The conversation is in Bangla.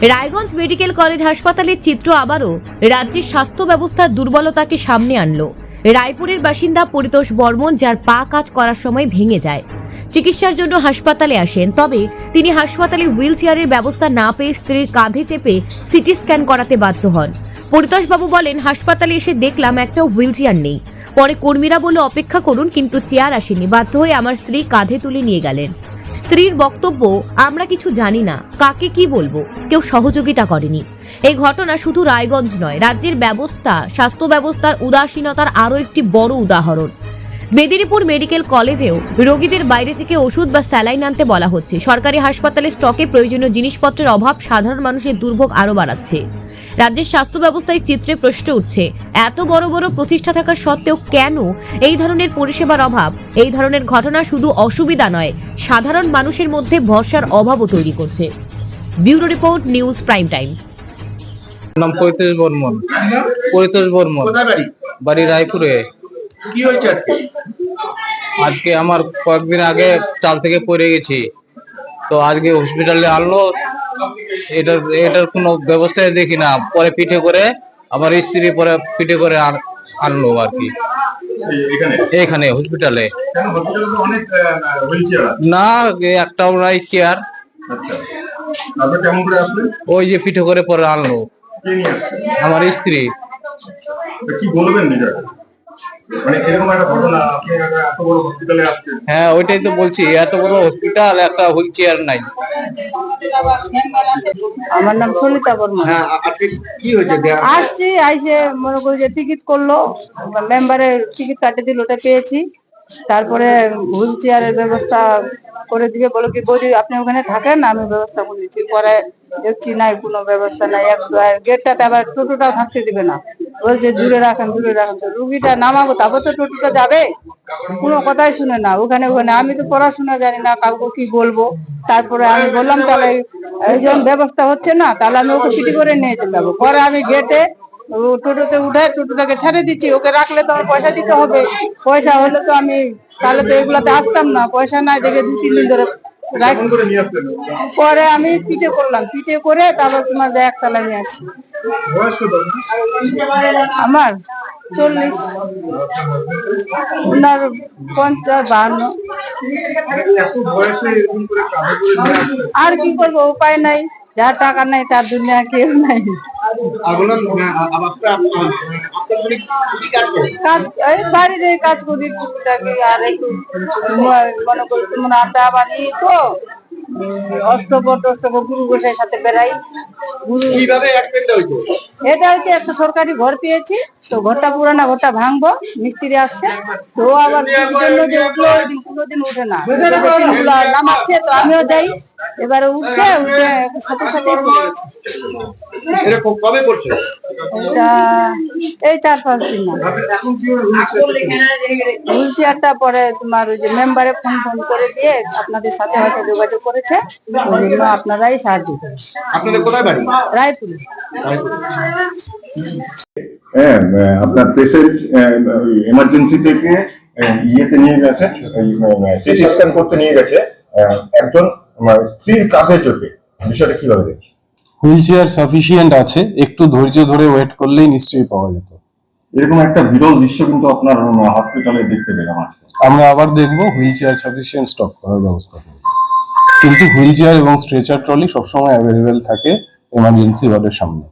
রায়গঞ্জ মেডিকেল কলেজ হাসপাতালের চিত্র আবারও রাজ্যের স্বাস্থ্য ব্যবস্থার দুর্বলতাকে সামনে আনলো। রায়পুরের বাসিন্দা পরিতোষ বর্মন, যার পা কাজ করার সময় ভেঙে যায়। চিকিৎসার জন্য হাসপাতালে আসেন, তবে তিনি হাসপাতালে হুইল চেয়ারের ব্যবস্থা না পেয়ে স্ত্রীর কাঁধে চেপে সিটি স্ক্যান করাতে বাধ্য হন। পরিতোষবাবু বলেন, হাসপাতালে এসে দেখলাম একটা হুইল চেয়ার নেই। পরে কর্মীরা বলে অপেক্ষা করুন, কিন্তু চেয়ার আসেনি। বাধ্য হয়ে আমার স্ত্রী কাঁধে তুলে নিয়ে গেলেন। স্ত্রীর বক্তব্য আমরা কিছু জানি না। কাকে কি বলব? কেউ সহযোগিতা করেনি। এই ঘটনা শুধু রায়গঞ্জ নয়, রাজ্যের ব্যবস্থা, স্বাস্থ্য ব্যবস্থার উদাসীনতার আরও একটি বড় উদাহরণ। মেদিনীপুর মেডিকেল কলেজেও রোগীদের বাইরে থেকে ওষুধ বা স্যালাইন আনতে বলা হচ্ছে। সরকারি হাসপাতালে স্টকে প্রয়োজনীয় জিনিসপত্রের অভাব সাধারণ মানুষের দুর্ভোগ আরও বাড়াচ্ছে। রাজ্যের স্বাস্থ্য ব্যবস্থায় চিত্রে প্রশ্ন উঠছে এত বড় বড় প্রতিষ্ঠা থাকা সত্ত্বেও কেন এই ধরনের পরিষেবার অভাব? এই ধরনের ঘটনা শুধু অসুবিধা নয় সাধারণ মানুষের মধ্যে ভরসার অভাবও তৈরি করছে। Bureau report news prime times. নাম পরিতোষ বর্মন। পরিতোষ বর্মন। বাড়ি? বাড়ি রায়পুরে। কি হয়েছে আজকে? আজকে আমার কয়েকদিন আগে চাল থেকে পড়ে গেছি। তো আজকে হসপিটালে আনলো। এটার এটার কোনো ব্যবস্থায় দেখি না। পরে পিঠে করে আমার স্ত্রী পরে পিঠে করে আনলো আর কি। এখানে? হসপিটালে না একটাও নাই চেয়ার আচ্ছা। ওই যে পিঠে করে পরে আনলো। আমার স্ত্রী। কি বলবেন হ্যাঁ ওইটাই তো বলছি এত বড় হসপিটাল একটা হুইল চেয়ার নাই। আমার নাম সলিতা বর্মা। হ্যাঁ আ- আজকে কি হয়েছে? দেয়া- আসছি আইসে মনে করি যে টিকিট করল। মেম্বারের টিকিট কাটে দিল ওটা পেয়েছি। তারপরে হুইল চেয়ারের ব্যবস্থা করে দিবে। বলো কি বৌদি আপনি ওখানে থাকেন? আমি ব্যবস্থা করে দিচ্ছি। পরে দেখছি নাই কোনো ব্যবস্থা নাই। এক গেটটাতে আবার টোটোটাও থাকতে দিবে না। বলছে, দূরে রাখেন দূরে রাখেন। রুগীটা নামাবো, তারপর তো টোটোটা যাবে। কোনো কথাই শুনে না, ওখানে ওখানে। আমি তো পড়াশোনা জানি না, কাউকে কি বলব? তারপরে আমি বললাম, তাহলে যখন ব্যবস্থা হচ্ছে না, তাহলে আমি ওকে পিটি করে নিয়ে যেতে হবে পরে আমি গেটে টোটোতে উঠে, টোটোটাকে ছেড়ে দিচ্ছি। ওকে রাখলে তো আমার পয়সা দিতে হবে। পয়সা হলে তো আমি, তাহলে তো এগুলাতে আসতাম না। পয়সা নাই দেখে দু তিন দিন ধরে পরে আমি পিঠে করলাম। পিঠে করে তারপর তোমার একতলা নিয়ে আসি। আমার চল্লিশ। ওনার পঞ্চাশ বাহান্ন। আসলেন? আর কি করব? উপায় নাই। যার টাকা নাই তার দুনিয়া কেউ নাই। কি কাজ করি? টুকটাকি আর একটু মনে করি তোমরা আড্ডা বাড়ি তো। অষ্টপর টষ্টপর গুরু গোসাইয়ের সাথে বেড়াই। কীভাবে অ্যাক্সিডেন্ট হয়েছে এটা হচ্ছে একটা সরকারি ঘর পেয়েছি। তো ঘরটা পুরানা ঘরটা ভাঙবো মিস্ত্রি আসছে। তো আবার জন্য যে উঠল ওই দিন কোনোদিন উঠে না। নামাচ্ছে তো আমিও যাই। এবারে উঠছে উঠে সাথে সাথে কবে পড়ছে? এটা এই চার পাঁচ দিন চেয়ারটা পরে তোমার ওই যে মেম্বারে ফোন ফোন করে দিয়ে আপনাদের সাথে হয়তো যোগাযোগ করেছে ওই জন্য আপনারাই সাহায্য করেন। আপনাদের কোথায় বাড়ি? রায়পুরে। হ্যাঁ আপনার পেশেন্ট এমার্জেন্সি থেকে ইয়েতে নিয়ে গেছে সিটি স্ক্যান করতে নিয়ে গেছে আহ, একজন স্ত্রীর কাঁধে চোটে। বিষয়টা কীভাবে দেখছি হুইল চেয়ার সাফিসিয়েন্ট আছে একটু ধৈর্য ধরে ওয়েট করলেই নিশ্চয়ই পাওয়া যেত। এরকম একটা বিরল দৃশ্য কিন্তু আপনার হসপিটালে দেখতে পেলাম আজকে। আমরা আবার দেখব হুইল চেয়ার সাফিসিয়েন্ট স্টক করার ব্যবস্থা করব। কিন্তু হুইল চেয়ার এবং স্ট্রেচার ট্রলি সবসময় অ্যাভেলেবেল থাকে এমার্জেন্সি ওয়ার্ডের সামনে।